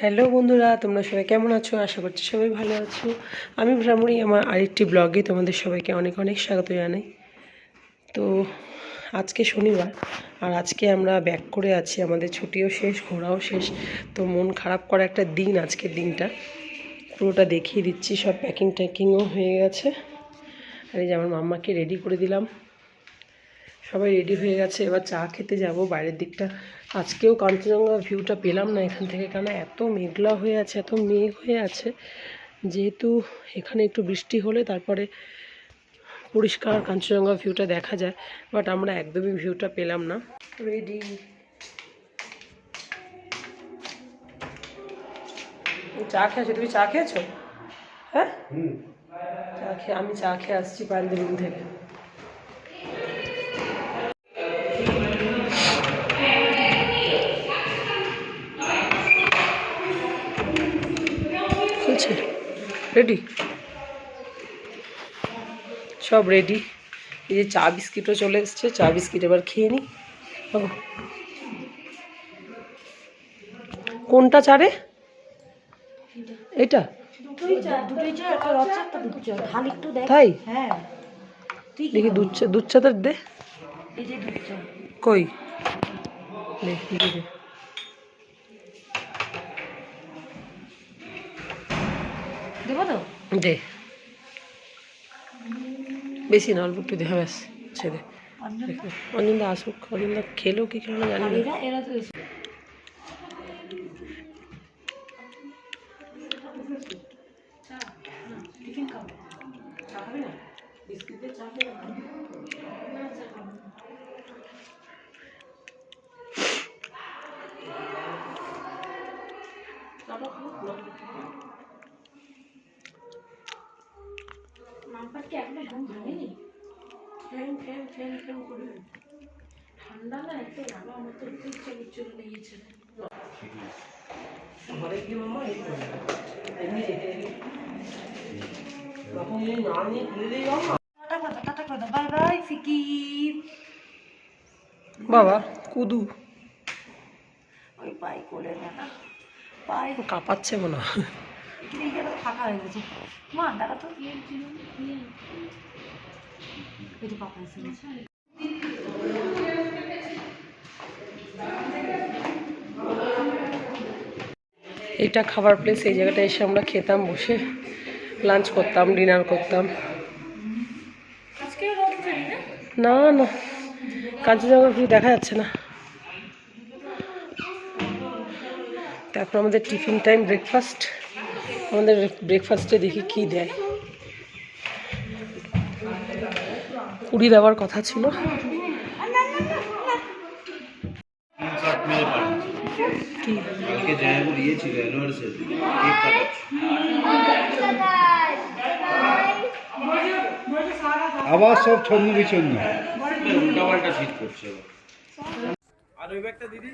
Hello বন্ধুরা, তোমরা সবাই কেমন আছো? আশা করছি সবাই ভালো আছো। আমি ভ্রামণী আমার আরেকটি ব্লগে তোমাদের সবাইকে অনেক অনেক স্বাগত জানাই। তো আজকে শনিবার, আর আজকে আমরা ব্যাক করে আছি, আমাদের ছুটিও শেষ, ঘোরাও শেষ। তো মন খারাপ করা একটা দিন আজকের দিনটা। পুরোটা দেখিয়ে দিচ্ছি, সব প্যাকিং ট্যাকিংও হয়ে গেছে। আর এই যে আমার মাম্মাকে রেডি করে দিলাম। সবাই রেডি হয়ে গেছে এবার চা খেতে যাব বাইরের দিকটা। আজকেও কাঞ্চনজঙ্ঘা ভিউটা পেলাম না এখান থেকে কেন এত মেঘলা হয়ে আছে এত মেঘ হয়ে আছে যেহেতু এখানে একটু বৃষ্টি হলে তারপরে পরিষ্কার কাঞ্চনজঙ্ঘা ভিউটা দেখা যায় বাট আমরা একদমই ভিউটা পেলাম না। রেডি চা খেয়েছো? তুমি চা খেয়েছো? হ্যাঁ? চা খেয়ে আমি চা খেয়ে আসছি রুম থেকে। রেডি সব রেডি এই যে চা বিস্কিটও চলে এসছে চা বিস্কিট এবার খেয়ে নিই। কোনটা চারে এটা? তাই? হ্যাঁ। দেখি দুধ দুধ দে। কই? দে। দেবো তো? দে। বেশি না অল্প একটু দে হ্যাঁ ব্যাস ছেড়ে অঞ্জন? আসুক অনিন্দা খেলো কি খেলো জানি এরা এরা তো ঠান্ডা না একটু বাবা আমার তো একটু ইচ্ছে করছিল লেগেছে ঘরে গিয়ে মামা। এমনি রেখে দিবি। তখন যদি না নিয়ে দিই বাবা। টাটা করে দাও টাটা করে দাও বাই বাই ফিকি বাবা কুদু ওই পাই করে না না পাই কাঁপাচ্ছে মনে হয় ফাঁকা হয়ে গেছে মা দাঁড়া তো এই যে পাপা এসে গেছে এটা খাবার প্লেস এই জায়গাটা এসে আমরা খেতাম বসে লাঞ্চ করতাম ডিনার করতাম। না? না কাঞ্চনজঙ্ঘা ভিউ দেখা যাচ্ছে না। তারপর আমাদের টিফিন টাইম ব্রেকফাস্ট আমাদের ব্রেকফাস্টে দেখি কি দেয়। পুরি দেওয়ার কথা ছিল। কালকে জায়াবু দিয়েছিল অ্যানিভার্সারি কেক কাটাচ্ছি আবার সব ছন্ন বিছন্ন উল্টা পাল্টা শীত করছে আর ওই ব্যাগটা দিদি?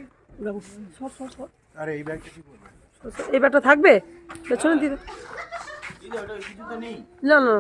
সর সর সর। আরে এই ব্যাগটা কি করবে? সর, সর। এই ব্যাগটা থাকবে? পেছনে দিদি দিদি ওটা কিছু তো নেই। না না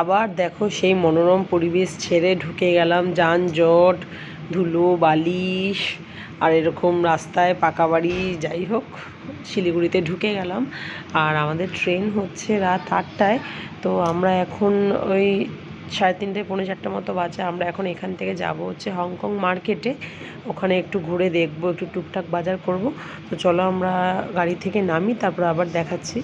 আবার দেখো সেই মনোরম পরিবেশ ছেড়ে ঢুকে গেলাম যানজট, ধুলো, বালিশ আর এরকম রাস্তায় পাকা বাড়ি, যাই হোক, শিলিগুড়িতে ঢুকে গেলাম। আর আমাদের ট্রেন হচ্ছে রাত আটটায়। তো আমরা এখন ওই সাড়ে তিনটে, পৌনে চারটে মতো বাজে। আমরা এখন এখান থেকে যাব হচ্ছে হংকং মার্কেটে। ওখানে একটু ঘুরে দেখব, একটু টুকটাক বাজার করব। তো চলো আমরা গাড়ি থেকে নামি, তারপর আবার দেখাচ্ছি।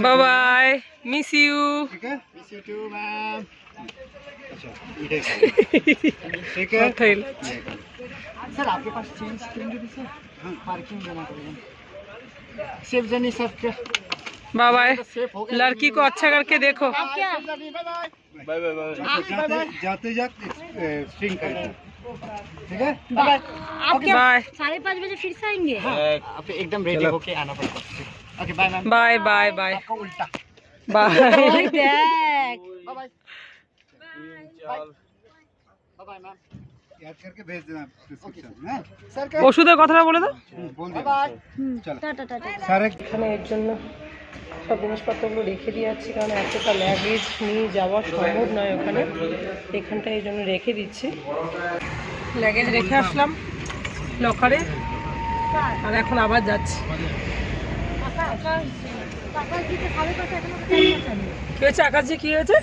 बाय बाय मिस यू ठीक है? मिस यू टू मैम ठीक है? सर आपके पास चेंज सर पार्किंग जमा सेफ़ जर्नी सर क्या? बाय तो बाय लड़की को अच्छा करके देखो। बाय बाय जाते जाते स्ट्रिंग ठीक है? बाय साढ़े पाँच बजे फिर से आएँगे? एकदम रेडी होके आना पड़ेगा। Okay bye ma'am bye bye bye উল্টা বাই দেখ bye bye bye bye ma'am ওষুধের কথাটা বলে দাও। এখানে এর জন্য সব জিনিসপত্রগুলো রেখে দিয়ে যাচ্ছি কারণ এতটা ল্যাগেজ নিয়ে যাওয়া সম্ভব নয় ওখানে। এখানটা এই জন্য রেখে দিচ্ছি। ল্যাগেজ রেখে আসলাম লকারে আর এখন আবার যাচ্ছি। কী হয়েছে আকাশে কী হয়েছে?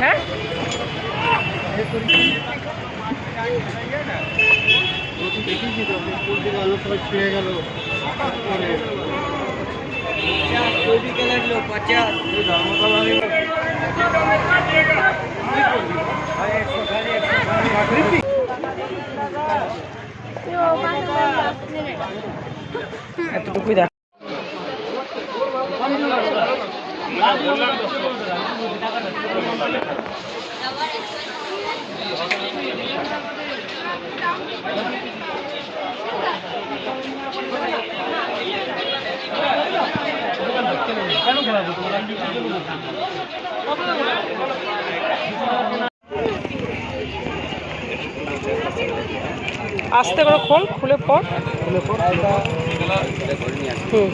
হ্যাঁ? দেখেছি তো ফুল থেকে আলো সবাই ছিঁড়ে গেল এতটুকুই দেখ আস্তে করে খোল খুলে পর হুম।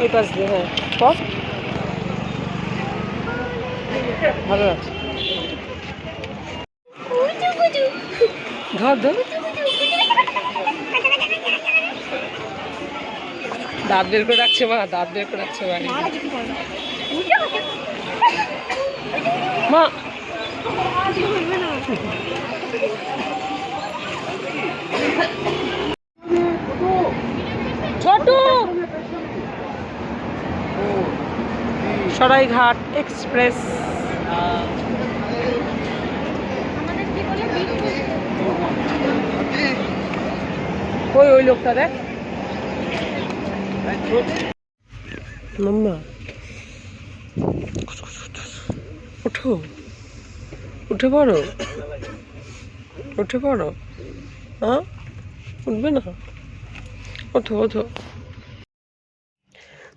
ওই পাশ দিয়ে হ্যাঁ পর ভালো ধর। দাঁত বের করে রাখছে মা দাঁত বের করে রাখছে বাড়ি মা। সরাইঘাট এক্সপ্রেস। ওই ওই লোকটা দেখ। মাম্মা। ওঠো উঠে পড়ো। উঠে পড়ো। হ্যাঁ? উঠবে না? ওঠো ওঠো।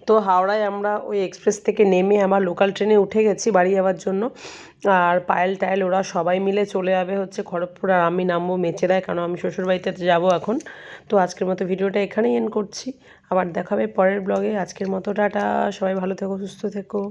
তো হাওড়ায় আমরা ওই এক্সপ্রেস থেকে নেমে আমার লোকাল ট্রেনে উঠে গেছি বাড়ি যাওয়ার জন্য। আর পায়েল টায়েল, ওরা সবাই মিলে চলে যাবে হচ্ছে খড়গপুর, আর আমি নামবো মেচেরায় কারণ আমি শ্বশুরবাড়িতে যাব এখন। তো আজকের মতো ভিডিওটা এখানেই এন্ড করছি। আবার দেখাবে পরের ব্লগে আজকের মতো, টাটা। সবাই ভালো থেকো, সুস্থ থেকো।